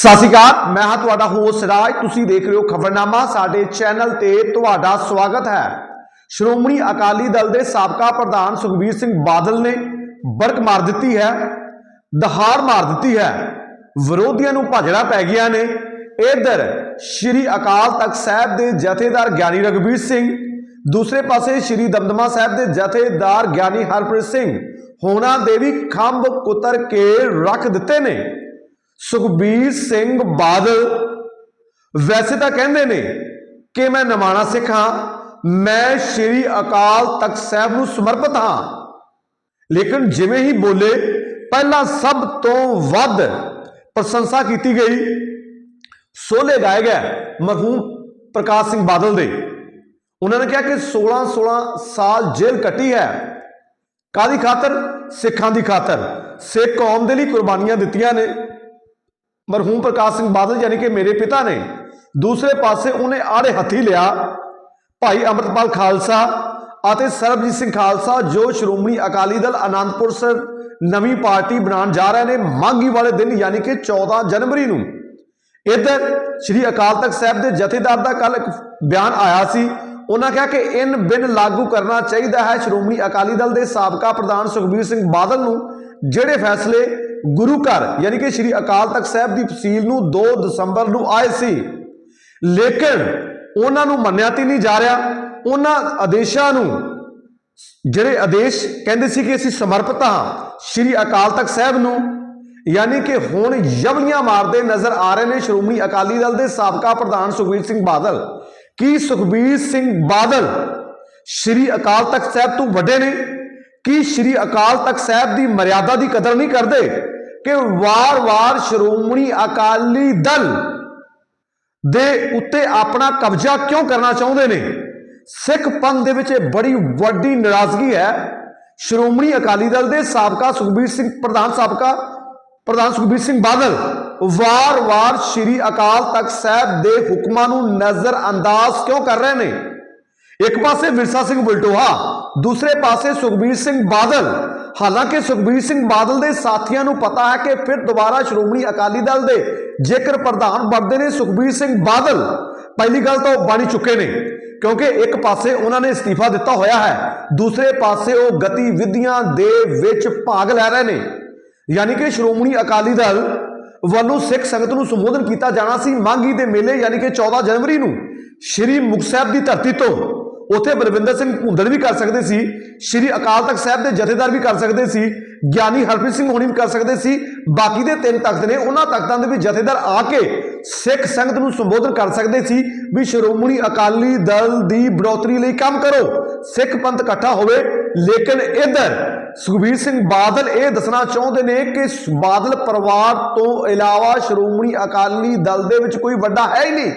ਸਤਿ ਸ਼੍ਰੀ ਅਕਾਲ, ਮੈਂ ਹਾਂ ਤੁਹਾਡਾ ਹੋਸਟ ਰਾਜ। ਤੁਸੀਂ ਦੇਖ ਰਹੇ ਹੋ ਖਬਰਨਾਮਾ, ਸਾਡੇ ਚੈਨਲ ਤੇ ਤੁਹਾਡਾ ਸਵਾਗਤ ਹੈ। ਸ਼੍ਰੋਮਣੀ ਅਕਾਲੀ ਦਲ ਦੇ ਸਾਬਕਾ ਪ੍ਰਧਾਨ ਸੁਖਬੀਰ ਸਿੰਘ ਬਾਦਲ ਨੇ ਬਰਕ ਮਾਰ ਦਿੱਤੀ ਹੈ, ਦਹਾੜ ਮਾਰ ਦਿੱਤੀ ਹੈ। ਵਿਰੋਧੀਆਂ ਨੂੰ ਭਾਜੜਾ ਪੈ ਗਿਆ ਨੇ। ਇਧਰ ਸ਼੍ਰੀ ਅਕਾਲ ਤਖਤ ਸਾਹਿਬ ਦੇ ਜਥੇਦਾਰ ਗਿਆਨੀ ਰਗਵੀਰ ਸਿੰਘ, ਦੂਸਰੇ ਪਾਸੇ ਸ਼੍ਰੀ ਦਮਦਮਾ ਸਾਹਿਬ ਦੇ ਜਥੇਦਾਰ ਗਿਆਨੀ ਹਰਪ੍ਰੀਤ ਸਿੰਘ, ਹੋਣਾ ਦੇ ਵੀ ਖੰਭ ਕੁਤਰ ਕੇ ਰੱਖ ਦਿੱਤੇ ਨੇ। ਸੁਖਬੀਰ ਸਿੰਘ ਬਾਦਲ। ਵੈਸੇ ਤਾਂ ਕਹਿੰਦੇ ਨੇ ਕਿ ਮੈਂ ਨਵਾਣਾ ਸਿੱਖ ਹਾਂ, ਮੈਂ ਸ਼੍ਰੀ ਅਕਾਲ ਤਖਤ ਸਾਹਿਬ ਨੂੰ ਸਮਰਪਿਤ ਹਾਂ। ਲੇਕਿਨ ਜਿਵੇਂ ਹੀ ਬੋਲੇ, ਪਹਿਲਾਂ ਸਭ ਤੋਂ ਵੱਧ ਪ੍ਰਸ਼ੰਸਾ ਕੀਤੀ ਗਈ। ਸੋਲੇ ਗਾਏ ਗਏ ਮਰਹੂਮ ਪ੍ਰਕਾਸ਼ ਸਿੰਘ ਬਾਦਲ ਦੇ। ਉਹਨਾਂ ਨੇ ਕਿਹਾ ਕਿ 16 16 ਸਾਲ ਜੇਲ੍ਹ ਕੱਟੀ ਹੈ। ਕਾਦੀ ਖਾਤਰ? ਸਿੱਖਾਂ ਦੀ ਖਾਤਰ। ਸਿੱਖ ਕੌਮ ਦੇ ਲਈ ਕੁਰਬਾਨੀਆਂ ਦਿੱਤੀਆਂ ਨੇ। ਮਰਹੂਮ ਪ੍ਰਕਾਸ਼ ਸਿੰਘ ਬਾਦਲ ਯਾਨੀ ਕਿ ਮੇਰੇ ਪਿਤਾ ਨੇ ਦੂਸਰੇ ਪਾਸੇ ਉਹਨੇ ਆੜੇ ਹੱਥੀ ਲਿਆ ਭਾਈ ਅਮਰਤਪਾਲ ਖਾਲਸਾ ਅਤੇ ਸਰਬਜੀਤ ਸਿੰਘ ਖਾਲਸਾ ਜੋ ਸ਼੍ਰੋਮਣੀ ਅਕਾਲੀ ਦਲ ਆਨੰਦਪੁਰ ਸਾਹਿਬ ਨਵੀਂ ਪਾਰਟੀ ਬਣਾਉਣ ਜਾ ਰਹੇ ਨੇ, ਮਾਘੀ ਵਾਲੇ ਦਿਨ ਯਾਨੀ ਕਿ 14 ਜਨਵਰੀ ਨੂੰ। ਇੱਧਰ ਸ਼੍ਰੀ ਅਕਾਲ ਤਖਤ ਸਾਹਿਬ ਦੇ ਜਥੇਦਾਰ ਦਾ ਕੱਲ ਇੱਕ ਬਿਆਨ ਆਇਆ ਸੀ। ਉਹਨਾਂ ਕਿਹਾ ਕਿ ਇਨ ਬਿਨ ਲਾਗੂ ਕਰਨਾ ਚਾਹੀਦਾ ਹੈ ਸ਼੍ਰੋਮਣੀ ਅਕਾਲੀ ਦਲ ਦੇ ਸਾਬਕਾ ਪ੍ਰਧਾਨ ਸੁਖਬੀਰ ਸਿੰਘ ਬਾਦਲ ਨੂੰ, ਜਿਹੜੇ ਫੈਸਲੇ ਗੁਰੂ ਘਰ, ਯਾਨੀ ਕਿ ਸ਼੍ਰੀ ਅਕਾਲ ਤਖਤ ਸਾਹਿਬ ਦੀ ਤਸੀਲ ਨੂੰ 2 ਦਸੰਬਰ ਨੂੰ ਆਏ ਸੀ। ਲੇਕਿਨ ਉਹਨਾਂ ਨੂੰ ਮੰਨਿਆ ਤੇ ਨਹੀਂ ਜਾ ਰਿਹਾ। ਉਹਨਾਂ ਆਦੇਸ਼ਾਂ ਨੂੰ, ਜਿਹੜੇ ਆਦੇਸ਼ ਕਹਿੰਦੇ ਸੀ ਕਿ ਅਸੀਂ ਸਮਰਪਿਤ ਹਾਂ ਸ਼੍ਰੀ ਅਕਾਲ ਤਖਤ ਸਾਹਿਬ ਨੂੰ, ਯਾਨੀ ਕਿ ਹੁਣ ਯਵਲੀਆਂ ਮਾਰਦੇ ਨਜ਼ਰ ਆ ਰਹੇ ਨੇ ਸ਼੍ਰੋਮਣੀ ਅਕਾਲੀ ਦਲ ਦੇ ਸਾਬਕਾ ਪ੍ਰਧਾਨ ਸੁਖਬੀਰ ਸਿੰਘ ਬਾਦਲ। ਕੀ ਸੁਖਬੀਰ ਸਿੰਘ ਬਾਦਲ ਸ਼੍ਰੀ ਅਕਾਲ ਤਖਤ ਸਾਹਿਬ ਤੋਂ ਵੱਡੇ ਨੇ? ਕੀ ਸ਼੍ਰੀ ਅਕਾਲ ਤਖਤ ਸਾਹਿਬ ਦੀ ਮਰਿਆਦਾ ਦੀ ਕਦਰ ਨਹੀਂ ਕਰਦੇ? ਕਿ ਵਾਰ-ਵਾਰ ਸ਼੍ਰੋਮਣੀ ਅਕਾਲੀ ਦਲ ਦੇ ਉੱਤੇ ਆਪਣਾ ਕਬਜ਼ਾ ਕਿਉਂ ਕਰਨਾ ਚਾਹੁੰਦੇ ਨੇ? ਸਿੱਖ ਪੰਥ ਦੇ ਵਿੱਚ ਇਹ ਬੜੀ ਵੱਡੀ ਨਾਰਾਜ਼ਗੀ ਹੈ। ਸ਼੍ਰੋਮਣੀ ਅਕਾਲੀ ਦਲ ਦੇ ਸਾਬਕਾ ਸੁਖਬੀਰ ਸਿੰਘ, ਪ੍ਰਧਾਨ ਸਾਬਕਾ ਪ੍ਰਧਾਨ ਸੁਖਬੀਰ ਸਿੰਘ ਬਾਦਲ ਵਾਰ-ਵਾਰ ਸ਼੍ਰੀ ਅਕਾਲ ਤਖਤ ਸਾਹਿਬ ਦੇ ਹੁਕਮਾਂ ਨੂੰ ਨਜ਼ਰ ਅੰਦਾਜ਼ ਕਿਉਂ ਕਰ ਰਹੇ ਨੇ? ਇੱਕ ਪਾਸੇ ਵਿਰਸਾ ਸਿੰਘ ਬਲਟੋਹਾ ਦੂਸਰੇ ਪਾਸੇ ਸੁਖਬੀਰ ਸਿੰਘ ਬਾਦਲ। ਹਾਲਾਂਕਿ ਸੁਖਬੀਰ ਸਿੰਘ ਬਾਦਲ ਦੇ ਸਾਥੀਆਂ ਨੂੰ ਪਤਾ ਹੈ ਕਿ ਫਿਰ ਦੁਬਾਰਾ ਸ਼੍ਰੋਮਣੀ ਅਕਾਲੀ ਦਲ ਦੇ ਜੇਕਰ ਪ੍ਰਧਾਨ ਬਣਦੇ ਨੇ ਸੁਖਬੀਰ ਸਿੰਘ ਬਾਦਲ, ਪਹਿਲੀ ਗੱਲ ਤਾਂ ਉਹ ਬਣ ਚੁੱਕੇ ਨੇ, ਕਿਉਂਕਿ ਇੱਕ ਪਾਸੇ ਉਹਨਾਂ ਨੇ ਅਸਤੀਫਾ ਦਿੱਤਾ ਹੋਇਆ ਹੈ, ਦੂਸਰੇ ਪਾਸੇ ਉਹ ਗਤੀਵਿਧੀਆਂ ਦੇ ਵਿੱਚ ਭਾਗ ਲੈ ਰਹੇ ਨੇ। ਯਾਨੀ ਕਿ ਸ਼੍ਰੋਮਣੀ ਅਕਾਲੀ ਦਲ ਵੱਲੋਂ ਸਿੱਖ ਸੰਗਤ ਨੂੰ ਸੰਬੋਧਨ ਕੀਤਾ ਜਾਣਾ ਸੀ ਮਾਘੀ ਦੇ ਮੇਲੇ, ਯਾਨੀ ਕਿ 14 ਜਨਵਰੀ ਨੂੰ, ਸ਼੍ਰੀ ਮੁਖ ਸਾਹਿਬ ਦੀ ਧਰਤੀ ਤੋਂ। ਉਥੇ ਬਲਵਿੰਦਰ ਸਿੰਘ ਭੁੰਦੜ ਵੀ ਕਰ ਸਕਦੇ ਸੀ, ਸ਼੍ਰੀ ਅਕਾਲ ਤਖਤ ਸਾਹਿਬ ਦੇ ਜਥੇਦਾਰ ਵੀ ਕਰ ਸਕਦੇ ਸੀ, ਗਿਆਨੀ ਹਰਪ੍ਰੀਤ ਸਿੰਘ ਹੋਣੀ ਵੀ ਕਰ ਸਕਦੇ ਸੀ, ਬਾਕੀ ਦੇ ਤਿੰਨ ਤਖਤ ਨੇ ਉਹਨਾਂ ਤਖਤਾਂ ਦੇ ਵੀ ਜਥੇਦਾਰ ਆ ਕੇ ਸਿੱਖ ਸੰਗਤ ਨੂੰ ਸੰਬੋਧਨ ਕਰ ਸਕਦੇ ਸੀ ਵੀ ਸ਼੍ਰੋਮਣੀ ਅਕਾਲੀ ਦਲ ਦੀ ਬੜੋਤਰੀ ਲਈ ਕੰਮ ਕਰੋ, ਸਿੱਖ ਪੰਥ ਇਕੱਠਾ ਹੋਵੇ। ਲੇਕਿਨ ਇਧਰ ਸੁਖਬੀਰ ਸਿੰਘ ਬਾਦਲ ਇਹ ਦੱਸਣਾ ਚਾਹੁੰਦੇ ਨੇ ਕਿ ਬਾਦਲ ਪਰਿਵਾਰ ਤੋਂ ਇਲਾਵਾ ਸ਼੍ਰੋਮਣੀ ਅਕਾਲੀ ਦਲ ਦੇ ਵਿੱਚ ਕੋਈ ਵੱਡਾ ਹੈ ਹੀ ਨਹੀਂ।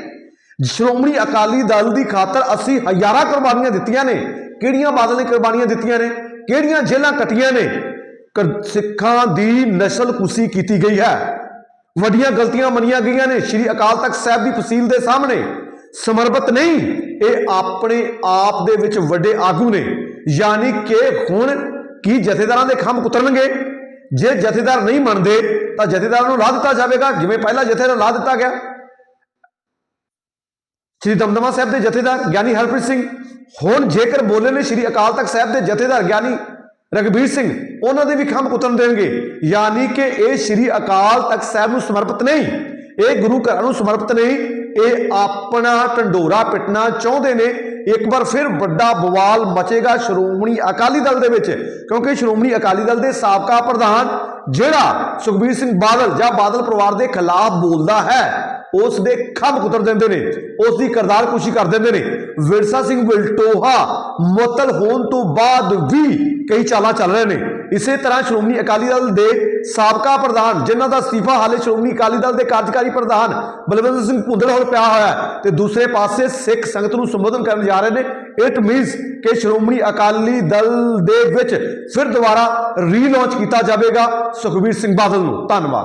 ਸ਼੍ਰੋਮਣੀ ਅਕਾਲੀ ਦਲ ਦੀ ਖਾਤਰ ਅਸੀਂ ਹਜ਼ਾਰਾਂ ਕੁਰਬਾਨੀਆਂ ਦਿੱਤੀਆਂ ਨੇ। ਕਿਹੜੀਆਂ ਬਾਦਲ ਨੇ ਕੁਰਬਾਨੀਆਂ ਦਿੱਤੀਆਂ ਨੇ? ਕਿਹੜੀਆਂ ਜੇਲ੍ਹਾਂ ਕੱਟੀਆਂ ਨੇ? ਕਰ- ਸਿੱਖਾਂ ਦੀ ਨਸਲ ਕੁਸੀ ਕੀਤੀ ਗਈ ਹੈ। ਵੱਡੀਆਂ ਗਲਤੀਆਂ ਮੰਨੀਆਂ ਗਈਆਂ ਨੇ। ਸ਼੍ਰੀ ਅਕਾਲ ਤਖਤ ਸਾਹਿਬ ਦੀ ਫਸੀਲ ਦੇ ਸਾਹਮਣੇ। ਸਮਰਪਿਤ ਨਹੀਂ, ਇਹ ਆਪਣੇ ਆਪ ਦੇ ਵਿੱਚ ਵੱਡੇ ਆਗੂ ਨੇ। ਯਾਨੀ ਕਿ ਹੁਣ ਕੀ ਜਥੇਦਾਰਾਂ ਦੇ ਖੰਭ ਕੁਤਰਨਗੇ? ਜੇ ਜਥੇਦਾਰ ਨਹੀਂ ਮੰਨਦੇ, ਤਾਂ ਜਥੇਦਾਰ ਨੂੰ ਲਾ ਦਿੱਤਾ ਜਾਵੇਗਾ। ਜਿਵੇਂ ਪਹਿਲਾਂ ਜਥੇਦਾਰ ਲਾ ਦਿੱਤਾ ਗਿਆ। ਸ਼੍ਰੀ ਦਮਦਮਾ ਸਾਹਿਬ ਦੇ ਜਥੇਦਾਰ ਗਿਆਨੀ ਹਰਪ੍ਰੀਤ ਸਿੰਘ, ਹੁਣ ਜੇਕਰ ਬੋਲੇ ਨੇ ਸ਼੍ਰੀ ਅਕਾਲ ਤਖਤ ਸਾਹਿਬ ਦੇ ਜਥੇਦਾਰ ਗਿਆਨੀ ਰਗਬੀਰ ਸਿੰਘ, ਉਹਨਾਂ ਦੇ ਵੀ ਖੰਭ ਕੁਤਰਨ ਦੇਣਗੇ। ਯਾਨੀ ਕਿ ਇਹ ਸ਼੍ਰੀ ਅਕਾਲ ਤਖਤ ਸਾਹਿਬ ਨੂੰ ਸਮਰਪਿਤ ਨਹੀਂ, ਇਹ ਗੁਰੂ ਘਰਾਂ ਨੂੰ ਸਮਰਪਿਤ ਨਹੀਂ, ਇਹ ਆਪਣਾ ਢੰਡੋਰਾ ਪਿੱਟਣਾ ਚਾਹੁੰਦੇ ਨੇ। ਇੱਕ ਵਾਰ ਫਿਰ ਵੱਡਾ ਬਵਾਲ ਮਚੇਗਾ ਸ਼੍ਰੋਮਣੀ ਅਕਾਲੀ ਦਲ ਦੇ ਵਿੱਚ, ਕਿਉਂਕਿ ਸ਼੍ਰੋਮਣੀ ਅਕਾਲੀ ਦਲ ਦੇ ਸਾਬਕਾ ਪ੍ਰਧਾਨ ਜਿਹੜਾ ਸੁਖਬੀਰ ਸਿੰਘ ਬਾਦਲ ਜਾਂ ਬਾਦਲ ਪਰਿਵਾਰ ਦੇ ਖਿਲਾਫ ਬੋਲਦਾ ਹੈ। ਉਸ ਦੇ ਖੰਭ ਕੁਤਰ ਦਿੰਦੇ ਨੇ ਉਸ ਦੀ ਕਰਦਾਰ ਕੁਸ਼ੀ ਕਰ ਦਿੰਦੇ ਨੇ। ਵਿਰਸਾ ਸਿੰਘ ਵਿਲਟੋਹਾ ਮੁਅੱਤਲ ਹੋਣ ਤੋਂ ਬਾਅਦ ਵੀ ਕਈ ਚਾਲਾਂ ਚੱਲ ਰਹੇ ਨੇ। ਇਸੇ ਤਰ੍ਹਾਂ ਸ਼੍ਰੋਮਣੀ ਅਕਾਲੀ ਦਲ ਦੇ ਸਾਬਕਾ ਪ੍ਰਧਾਨ, ਜਿਨ੍ਹਾਂ ਦਾ ਅਸਤੀਫਾ ਹਾਲੇ ਸ਼੍ਰੋਮਣੀ ਅਕਾਲੀ ਦਲ ਦੇ ਕਾਰਜਕਾਰੀ ਪ੍ਰਧਾਨ ਬਲਵਿੰਦਰ ਸਿੰਘ ਭੁੰਦੜ ਹੋਰ ਪਿਆ ਹੋਇਆ ਹੈ ਤੇ ਦੂਸਰੇ ਪਾਸੇ ਸਿੱਖ ਸੰਗਤ ਨੂੰ ਸੰਬੋਧਨ ਕਰਨ ਜਾ ਰਹੇ ਨੇ। ਇਟ ਮੀਨਸ ਕਿ ਸ਼੍ਰੋਮਣੀ ਅਕਾਲੀ ਦਲ ਦੇ ਵਿੱਚ ਫਿਰ ਦੁਬਾਰਾ ਰੀਲਾਂਚ ਕੀਤਾ ਜਾਵੇਗਾ ਸੁਖਬੀਰ ਸਿੰਘ ਬਾਦਲ ਨੂੰ। ਧੰਨਵਾਦ।